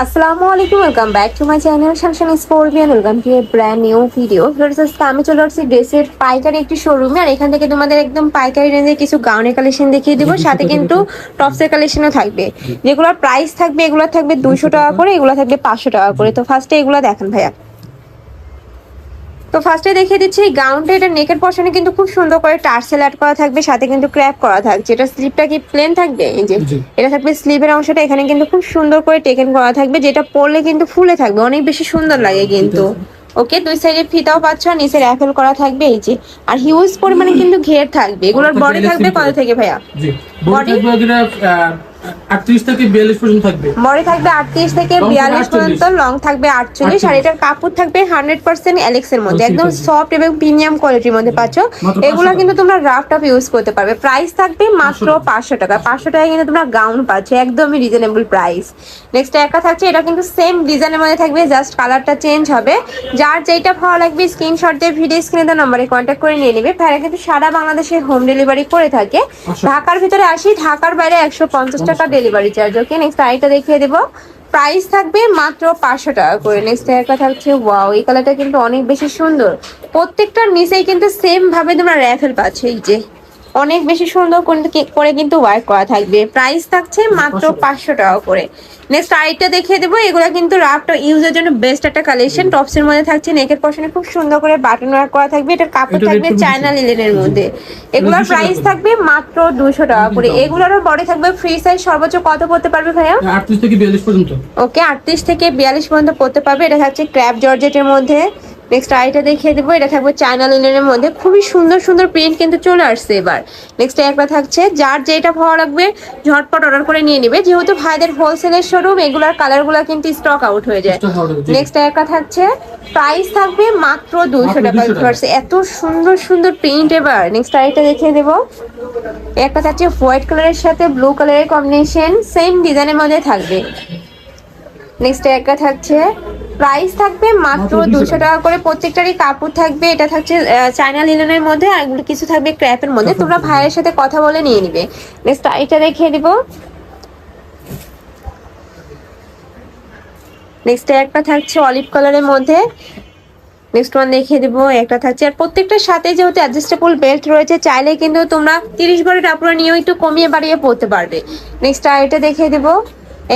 আসসালামু আলাইকুম welcome back to my channel শামশান স্পোর্বিয়ান welcome to a brand new video আজকে আমি চলে আসছি ড্রেসের পাইকারি একটি শোরুমে আর এখান থেকে তোমাদের একদম পাইকারি রেঞ্জে কিছু গাউনের কালেকশন দেখিয়ে দিব। সাথে কিন্তু টপসের কালেকশনও থাকবে। যেগুলোর প্রাইস থাকবে এগুলো থাকবে দুশো টাকা। করে এগুলো থাকবে পাঁচশো টাকা করে। তো ফার্স্টে এগুলো দেখেন ভাইয়া। তো ফার্স্টে দেখিয়ে দিচ্ছি এই গাউনটা এটা নেকের পশনে কিন্তু খুব সুন্দর করে টার্সেল অ্যাড করা থাকবে সাথে কিন্তু ক্র্যাপ করা থাকছে। এটা স্লিপটা কি প্লেন থাকবে? এই যে এটা থাকবে স্লিভের অংশটা এখানে কিন্তু খুব সুন্দর করে টেকেন করা থাকবে যেটা পরলে কিন্তু ফুলে থাকবে অনেক বেশি সুন্দর লাগে কিন্তু। ওকে দুই সাইডে ফিতাও পাচ্ছ নিচে র্যাফেল করা থাকবে এই যে। আর হিউজ পরিমাণে কিন্তু ঘের থাকবে। এগুলোর বডি থাকবে কত থেকে ভাইয়া? জি বডি Body? থাকবে যেটা আটত্রিশ থেকে বিয়াল্লিশ পর্যন্ত থাকবে। বডি থাকবে আটত্রিশ থেকে Long থাকবে বিয়াল্লিশ 48 পর্যন্ত লং থাকবে আটচল্লিশ আর 48 এটার কাপড় থাকবে হান্ড্রেড পার্সেন্ট অ্যালেক্স এর মধ্যে একদম সফট এবং প্রিমিয়াম কোয়ালিটির মধ্যে পাচ্ছ। এগুলো কিন্তু তোমরা রাফ টপ ইউজ করতে পারবে। প্রাইস থাকবে মাত্র 500 টাকা। পাঁচশো টাকায় কিন্তু তোমরা গাউন পাচ্ছ। একদমই রিজনেবল প্রাইস নেক্সট একটা থাকছে এটা কিন্তু সেম ডিজাইনের মধ্যে থাকবে জাস্ট কালারটা চেঞ্জ হবে। যার যেটা ভালো লাগবে স্ক্রিনশট দিয়ে ভিডিও স্ক্রিনে দেওয়া নম্বরে কন্ট্যাক্ট করে নিয়ে নেবে। ভাইরা কিন্তু সারা বাংলাদেশে হোম ডেলিভারি করে থাকে। আচ্ছা। ঢাকার ভিতরে আসি ঢাকার বাইরে একশো পঞ্চাশ টাকা ডেলিভারি চার্জ ওকে নেক্সট আরেকটা দেখিয়ে দেবো। প্রাইস থাকবে মাত্র পাঁচশো টাকা করে। নেক্সট একটা থাকছে ওয়াও এই কালারটা কিন্তু অনেক বেশি সুন্দর। প্রত্যেকটার নিচেই কিন্তু সেম ভাবে তোমরা র্যাফেল পাচ্ছ, এই যে। অনেক বেশি সুন্দর করে- কিন্তু ওয়ার্ক করা থাকবে। প্রাইস থাকছে মাত্র পাঁচশো টাকা করে। নেক্সট আরেকটা দেখিয়ে দেবো এগুলো কিন্তু রাফটা ইউজের জন্য বেস্ট একটা কালেকশন টপসের মধ্যে থাকছে নেকের পশনে খুব সুন্দর করে বাটন ওয়ার্ক করা থাকবে। এটার কাপড় থাকবে। চায়না লিলেনের মধ্যে। এগুলোর 200 প্রাইস থাকবে মাত্র দুশো টাকা করে। এগুলোরও বডি থাকবে ফ্রি সাইজ সর্বোচ্চ কত পড়তে পারবে ভাইয়া? আটত্রিশ থেকে বিয়াল্লিশ পর্যন্ত। ওকে আটত্রিশ থেকে বিয়াল্লিশ পর্যন্ত পড়তে পারবে। এটা থাকছে ক্র্যাপ জর্জেটের মধ্যে। নেক্সট আইটা দেখিয়ে দেবো। এটা থাকবে চায়না লিনেনের মধ্যে। খুবই সুন্দর সুন্দর প্রিন্ট কিন্তু চলে আসছে এবার। নেক্সট একটা থাকছে যার যেটা ভালো লাগবে ঝটপট অর্ডার করে নিয়ে নিবে। যেহেতু ভাইদের হোলসেলের শোরুম এগুলার কালারগুলো কিন্তু স্টক আউট হয়ে যায়। নেক্সট একটা থাকছে প্রাইস থাকবে মাত্র দুইশো মাত্র টাকা। 200 টাকা। পারছে এত সুন্দর সুন্দর প্রিন্ট এবার। নেক্সট আরেকটা দেখিয়ে দেবো। একটা থাকছে হোয়াইট কালারের সাথে ব্লু কালারের কম্বিনেশন সেম ডিজাইনের মধ্যে থাকবে। নেক্সট একটা থাকছে প্রাইস থাকবে মাত্র মাত্র 200 দুশো টাকা। করে। প্রত্যেকটারই কাপড় থাকবে। এটা থাকছে চায়না লিলনের মধ্যে আর এগুলো কিছু থাকবে ক্র্যাপের মধ্যে। তোমরা ভাইয়ের সাথে কথা বলে নিয়ে নিবে। নেক্সট এটা দেখিয়ে দিব। নেক্সট একটা থাকছে অলিভ কালারের মধ্যে। নেক্সট ওয়ান দেখিয়ে দিব। একটা থাকছে আর প্রত্যেকটার সাথে যেহেতু অ্যাডজাস্টেবল বেল্ট রয়েছে চাইলে কিন্তু তোমরা তিরিশ বারের টাপুরা নিয়েও একটু কমিয়ে বাড়িয়ে পড়তে পারবে। নেক্সট আর এটা দেখিয়ে দিব।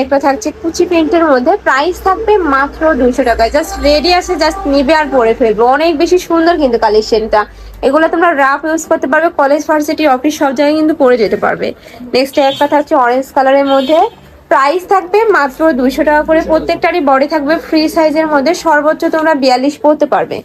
একটা থাকছে কুচি প্রিন্টের মধ্যে প্রাইস থাকবে মাত্র দুইশো টাকায়। জাস্ট রেডি আছে জাস্ট নিবে আর পরে ফেলবে। অনেক বেশি সুন্দর কিন্তু কালেকশনটা এগুলো তোমরা রাফ ইউজ করতে পারবে কলেজ ভার্সিটি অফিস সব জায়গায় কিন্তু পরে যেতে পারবে। নেক্সট একটা থাকছে অরেঞ্জ কালারের মধ্যে। প্রাইস থাকবে মাত্র দুইশো টাকা করে প্রত্যেকটারই বডি থাকবে ফ্রি সাইজের মধ্যে সর্বোচ্চ তোমরা বিয়াল্লিশ পরতে পারবে।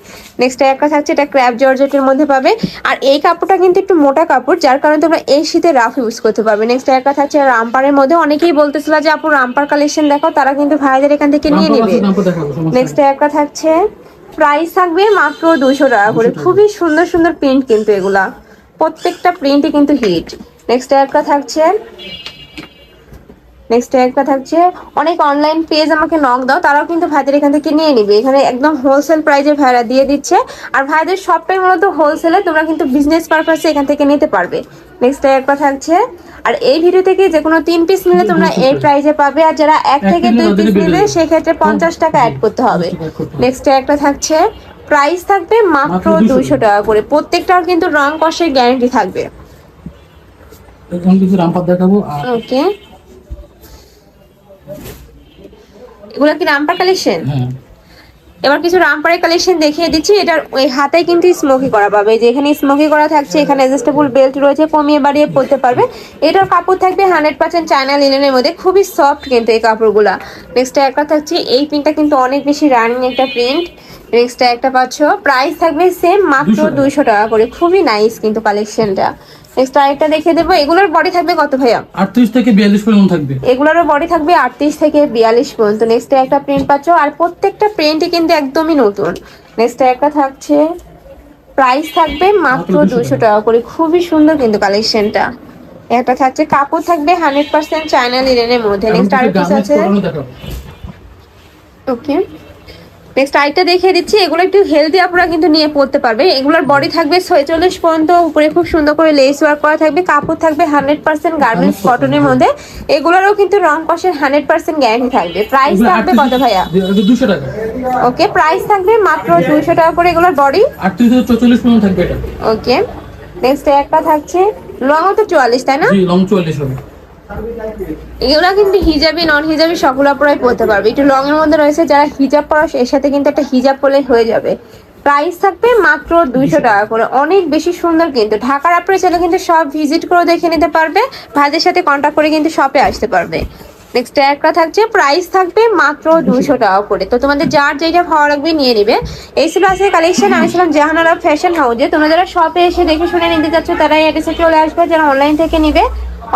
নেক্সট একটা থাকছে এটা ক্র্যাপ জর্জেটের মধ্যে পাবে। আর এই কাপড়টা কিন্তু একটু মোটা কাপড় যার কারণে তোমরা এই শীতে রাফ ইউজ করতে পারবে। নেক্সট একটা থাকছে রামপারের মধ্যে অনেকেই বলতেছিল যে আপু রামপার কালেকশন দেখো তারা কিন্তু ভাইদের এখান থেকে নিয়ে নেবে। নেক্সট। একটা থাকছে প্রাইস থাকবে মাত্র দুশো টাকা করে। খুবই সুন্দর সুন্দর প্রিন্ট কিন্তু এগুলা। প্রত্যেকটা প্রিন্টই কিন্তু হিট নেক্সট একটা থাকছে নেক্সট একটা থাকছে অনেক অনলাইন পেজ আমাকে নক দাও তারাও কিন্তু ভাইদের এখান থেকে নিয়ে নিবে। এখানে একদম হোলসেল প্রাইজে ভাইরা দিয়ে দিচ্ছে। আর ভাইদের সবটাই মূলত হোলসেলে তোমরা কিন্তু বিজনেস পারপাসে এখান থেকে নিতে পারবে। নেক্সট একটা থাকছে আর এই ভিডিও থেকে যে কোনো তিন পিস নিলে তোমরা এই প্রাইজে পাবে। আর যারা এক থেকে দুই পিস নিলে। সেক্ষেত্রে পঞ্চাশ টাকা অ্যাড করতে হবে। 50 টাকা add করতে হবে। নেক্সট একটা থাকছে প্রাইস থাকবে মাত্র মাত্র 200 দুইশো টাকা। করে। প্রত্যেকটার কিন্তু রং কষের গ্যারান্টি থাকবে। এখন কিছু রামপাত দেখাবো ওকে এগুলো কি রামপার কালেকশন এবার কিছু রামপারের কালেকশন দেখিয়ে দিচ্ছি। এটার ওই হাতায় কিন্তু স্মোকি করা পাবে। যে এখানে স্মোকি করা থাকছে এখানে অ্যাডজাস্টেবল বেল্ট রয়েছে কমিয়ে বাড়িয়ে পরতে পারবে। এটার কাপড় থাকবে হান্ড্রেড পার্সেন্ট চায়না লিনেনের মধ্যে। খুবই সফট কিন্তু এই কাপড়গুলা। নেক্সট একটা থাকছে এই প্রিন্টটা কিন্তু অনেক বেশি রানিং একটা প্রিন্ট নেক্সট একটা পাচ্ছ। প্রাইস থাকবে সেম মাত্র 200 টাকা। দুইশো টাকা করে। খুবই নাইস কিন্তু কালেকশনটা নেক্সট আরেকটা দেখিয়ে দেবো। এগুলোর বডি থাকবে কত ভাইয়া? আটত্রিশ থেকে বিয়াল্লিশ পর্যন্ত থাকবে। এগুলোরও বডি থাকবে আটত্রিশ থেকে বিয়াল্লিশ পর্যন্ত। নেক্সট একটা প্রিন্ট পাচ্ছ। আর প্রত্যেকটা প্রিন্টই কিন্তু একদমই নতুন। নেক্সট একটা থাকছে। প্রাইস থাকবে মাত্র মাত্র 200 টাকা। করে। খুবই সুন্দর কিন্তু কালেকশনটা একটা থাকছে কাপড় থাকবে হান্ড্রেড পার্সেন্ট চায়না লিনেনের মধ্যে। নেক্সট আর পিস আছে। ওকে নেক্সট আরেকটা দেখিয়ে দিচ্ছি। এগুলো একটু হেলদি আপনারা কিন্তু নিয়ে পড়তে পারবে এগুলোর বডি থাকবে ছয়চল্লিশ পর্যন্ত উপরে খুব সুন্দর করে লেস ওয়ার্ক করা থাকবে কাপড় থাকবে হান্ড্রেড পার্সেন্ট গার্মেন্টস কটনের মধ্যে। এগুলোরও কিন্তু রং কষের হান্ড্রেড পার্সেন্ট গ্যারান্টি থাকবে। প্রাইস থাকবে কত ভাইয়া? দুশো টাকা। ওকে প্রাইস থাকবে মাত্র দুইশো টাকা করে এগুলোর বডি পর্যন্ত থাকবে ওকে নেক্সট একটা থাকছে লং তো চুয়াল্লিশ তাই না? লং চুয়াল্লিশ হবে। এগুলো কিন্তু হিজাবি নন হিজাবি সকল আপনারাই পড়তে পারবে। একটু লং এর মধ্যে রয়েছে, যারা হিজাব পরা, এর সাথে কিন্তু একটা হিজাব পরলে হয়ে যাবে। প্রাইস থাকবে মাত্র দুইশো টাকা করে। অনেক বেশি সুন্দর কিন্তু। ঢাকার আপনারা চাইলে কিন্তু সব ভিজিট করে দেখে নিতে পারবে। ভাইদের সাথে কন্ট্যাক্ট করে কিন্তু শপে আসতে পারবে। নেক্সট একটা থাকছে প্রাইস থাকবে মাত্র দুইশো টাকা করে। তো তোমাদের যার যেটা ভালো লাগবে নিয়ে নিবে। এই ছিল আজকের কালেকশন আমি ছিলাম জাহানারা ফ্যাশন হাউজে তোমরা যারা শপে এসে দেখে শুনে নিতে চাচ্ছ, তারাই অ্যাড্রেসে চলে আসবে। যারা অনলাইন থেকে নিবে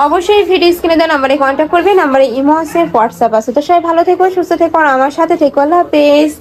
অবশ্যই ভিডিও স্ক্রিনে দেওয়া নাম্বারে কন্ট্যাক্ট করবে নাম্বারে ইমো আছে হোয়াটসঅ্যাপ আছে। তো সবাই ভালো থেকো, সুস্থ থেকো, আর আমার সাথে থেকো। আল্লাহ হাফেজ।